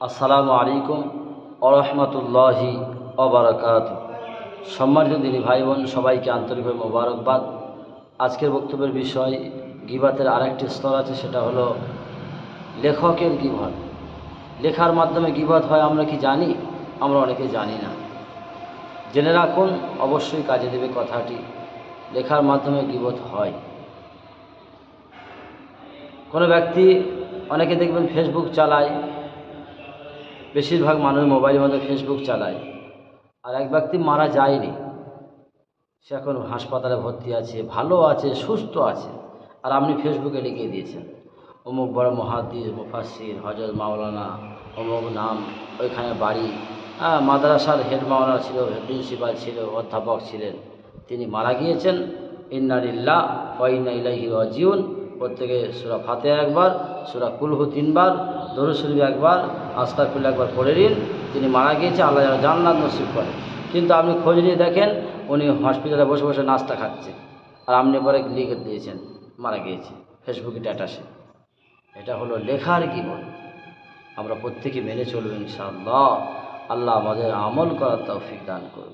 আসসালামু আলাইকুম আরহামতুল্লাহি অবরাকাত সম্মানিত দিনী ভাই বোন সবাইকে আন্তরিকভাবে মোবারকবাদ। আজকের বক্তব্যের বিষয় গিবাতের আরেকটি স্তর আছে, সেটা হলো লেখকের গিবত। লেখার মাধ্যমে গিবত হয়, আমরা কি জানি? আমরা অনেকে জানি না। জেনে রাখুন, অবশ্যই কাজে দেবে কথাটি। লেখার মাধ্যমে গিবত হয়। কোনো ব্যক্তি, অনেকে দেখবেন ফেসবুক চালায় বেশিরভাগ মানুষ মোবাইলের মধ্যে ফেসবুক চালায়। আর এক ব্যক্তি মারা যায়নি। সে এখন হাসপাতালে ভর্তি আছে, ভালো আছে, সুস্থ আছে। আর আপনি ফেসবুকে লিখিয়ে দিয়েছেন, অমুক বড় মহাদিস মুফাসির হজরত মাওলানা, অমুক নাম, ওইখানে বাড়ি। হ্যাঁ মাদ্রাসার হেড মাওলানা ছিল প্রিন্সিপাল ছিল, অধ্যাপক ছিলেন। তিনি মারা গিয়েছেন। ইন্নারিল্লাহ ওয়াইনা ইলাইহি রাজিউন। প্রত্যেকে সুরা ফাতে একবার, সুরা কুলহু তিনবার দরু শরীফ একবার আস্তাকুল একবার পড়ে নিন। তিনি মারা গিয়েছে, আল্লাহ যেন জান্নাত নসিব করে। কিন্তু আপনি খোঁজ নিয়ে দেখেন, উনি হসপিটালে বসে বসে নাস্তা খাচ্ছে। আর আপনি পরে লিখে দিয়েছেন, মারা গিয়েছে। ফেসবুকে স্ট্যাটাসে এটা হলো লেখার জীবন। আমরা প্রত্যেকে মেনে চলবো ইনশাআল্লাহ। আল্লাহ আমাদের আমল করার তৌফিক দান করুন